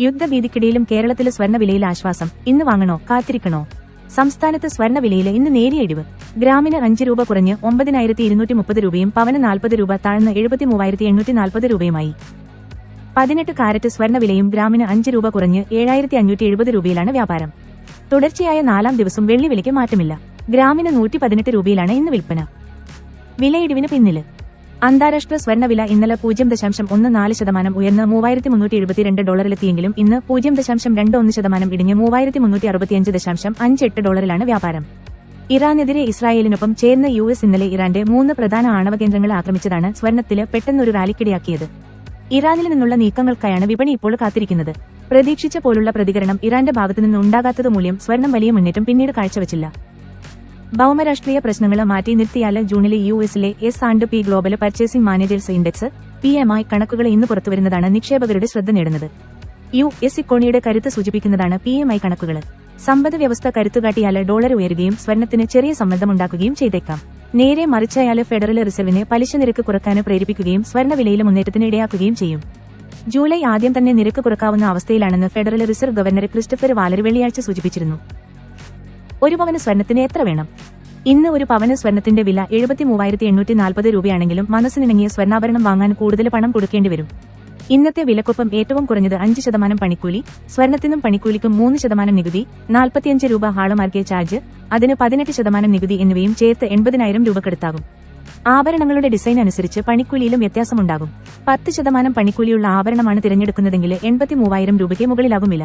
യുദ്ധഭീതിക്കിടയിലും കേരളത്തിലെ സ്വർണവിലയിൽ ആശ്വാസം. ഇന്ന് വാങ്ങണോ? കാത്തിരിക്കണോ? സംസ്ഥാനത്ത് സ്വർണവിലയിൽ ഇന്ന് നേരിയ ഇടിവ്. ഗ്രാമിന് അഞ്ച് രൂപ കുറഞ്ഞ് ഒമ്പതിനായിരത്തി ഇരുന്നൂറ്റി മുപ്പത് രൂപയും പവന് നാൽപ്പത് രൂപ താഴ്ന്ന് എഴുപത്തി മൂവായിരത്തി എണ്ണൂറ്റി നാൽപ്പത് രൂപയുമായി. പതിനെട്ട് കാരറ്റ് സ്വർണവിലയും ഗ്രാമിന് അഞ്ച് രൂപ കുറഞ്ഞ് ഏഴായിരത്തി അഞ്ഞൂറ്റി എഴുപത് രൂപയിലാണ് വ്യാപാരം. തുടർച്ചയായ നാലാം ദിവസം വെള്ളി വിലയ്ക്ക് മാറ്റമില്ല. ഗ്രാമിന് നൂറ്റി പതിനെട്ട് രൂപയിലാണ് ഇന്ന് വിൽപ്പന. വിലയിടിവിന് പിന്നിൽ. അന്താരാഷ്ട്ര സ്വർണവില ഇന്നലെ പൂജ്യം ദശാംശം ഒന്ന് നാല് ശതമാനം ഉയർന്ന് മൂവായിരത്തി മുന്നൂറ്റി എഴുപത്തിരണ്ട് ഡോളറിലെത്തിയെങ്കിലും ഇന്ന് പൂജ്യം ദശാംശം രണ്ട് ഒന്ന് ശതമാനം ഇടിഞ്ഞ് മൂവായിരത്തി മുന്നൂറ്റി അറുപത്തിയഞ്ച് ദശാംശം അഞ്ച് എട്ട് ഡോളറിലാണ് വ്യാപാരം. ഇറാനെതിരെ ഇസ്രായേലിനൊപ്പം ചേർന്ന യു എസ് ഇന്നലെ ഇറാന്റെ മൂന്ന് പ്രധാന ആണവ കേന്ദ്രങ്ങൾ ആക്രമിച്ചതാണ് സ്വർണത്തിൽ പെട്ടെന്നൊരു റാലിക്കിടയാക്കിയത്. ഇറാനിൽ നിന്നുള്ള നീക്കങ്ങൾക്കായാണ് വിപണി ഇപ്പോൾ കാത്തിരിക്കുന്നത്. പ്രതീക്ഷിച്ച പോലുള്ള പ്രതികരണം ഇറാന്റെ ഭാഗത്തുനിന്ന് ഉണ്ടാകാത്തത് മൂലം സ്വർണം വലിയ മുന്നേറ്റം പിന്നീട് കാഴ്ചവച്ചില്ല. ഭൗമരാഷ്ട്രീയ പ്രശ്നങ്ങൾ മാറ്റി നിർത്തിയാൽ ജൂണിലെ യു എസിലെ S and P global purchasing managers index P M I കണക്കുകൾ ഇന്ന് പുറത്തുവരുന്നതാണ് നിക്ഷേപകരുടെ ശ്രദ്ധ നേടുന്നത്. യു എസ് ഇക്കോണിയുടെ കരുത്ത് സൂചിപ്പിക്കുന്നതാണ് പി എം ഐ കണക്കുകൾ സമ്പദ് വ്യവസ്ഥ കരുത്തുകാട്ടിയാൽ ഡോളർ ഉയരുകയും സ്വർണത്തിന് ചെറിയ സമ്മർദ്ദമുണ്ടാക്കുകയും ചെയ്തേക്കാം. നേരെ മറിച്ചയാൽ ഫെഡറൽ റിസർവിനെ പലിശ നിരക്ക് കുറയ്ക്കാൻ പ്രേരിപ്പിക്കുകയും സ്വർണവിലയിലെ മുന്നേറ്റത്തിന് ഇടയാക്കുകയും ചെയ്യും. ജൂലൈ ആദ്യം തന്നെ നിരക്ക് കുറക്കാവുന്ന അവസ്ഥയിലാണെന്ന് Federal Reserve governor Christopher Waller വെള്ളിയാഴ്ച സൂചിപ്പിച്ചിരുന്നു. ഒരു പവന് സ്വർണത്തിന് എത്ര വേണം? ഇന്ന് ഒരു പവന് സ്വർണത്തിന്റെ വില എഴുപത്തി മൂവായിരത്തി എണ്ണൂറ്റി നാൽപ്പത് രൂപയാണെങ്കിലും മനസ്സിനിണങ്ങിയ സ്വർണാഭരണം വാങ്ങാൻ കൂടുതൽ പണം കൊടുക്കേണ്ടി വരും. ഇന്നത്തെ വിലക്കൊപ്പം ഏറ്റവും കുറഞ്ഞത് അഞ്ച് ശതമാനം പണിക്കൂലി സ്വർണത്തിനും പണിക്കൂലിക്കും മൂന്ന് ശതമാനം നികുതി നാൽപ്പത്തിയഞ്ച് രൂപ ഹാളുമാർക്കിയ ചാർജ് അതിന് പതിനെട്ട് ശതമാനം നികുതി എന്നിവയും ചേർത്ത് എൺപതിനായിരം രൂപക്കെടുത്താകും. ആഭരണങ്ങളുടെ ഡിസൈൻ അനുസരിച്ച് പണിക്കൂലിയിലും വ്യത്യാസമുണ്ടാകും. പത്ത് ശതമാനം പണിക്കൂലിയുള്ള ആഭരണമാണ് തിരഞ്ഞെടുക്കുന്നതെങ്കിൽ എൺപത്തി മൂവായിരം രൂപയ്ക്ക് മുകളിലാകുമില്ല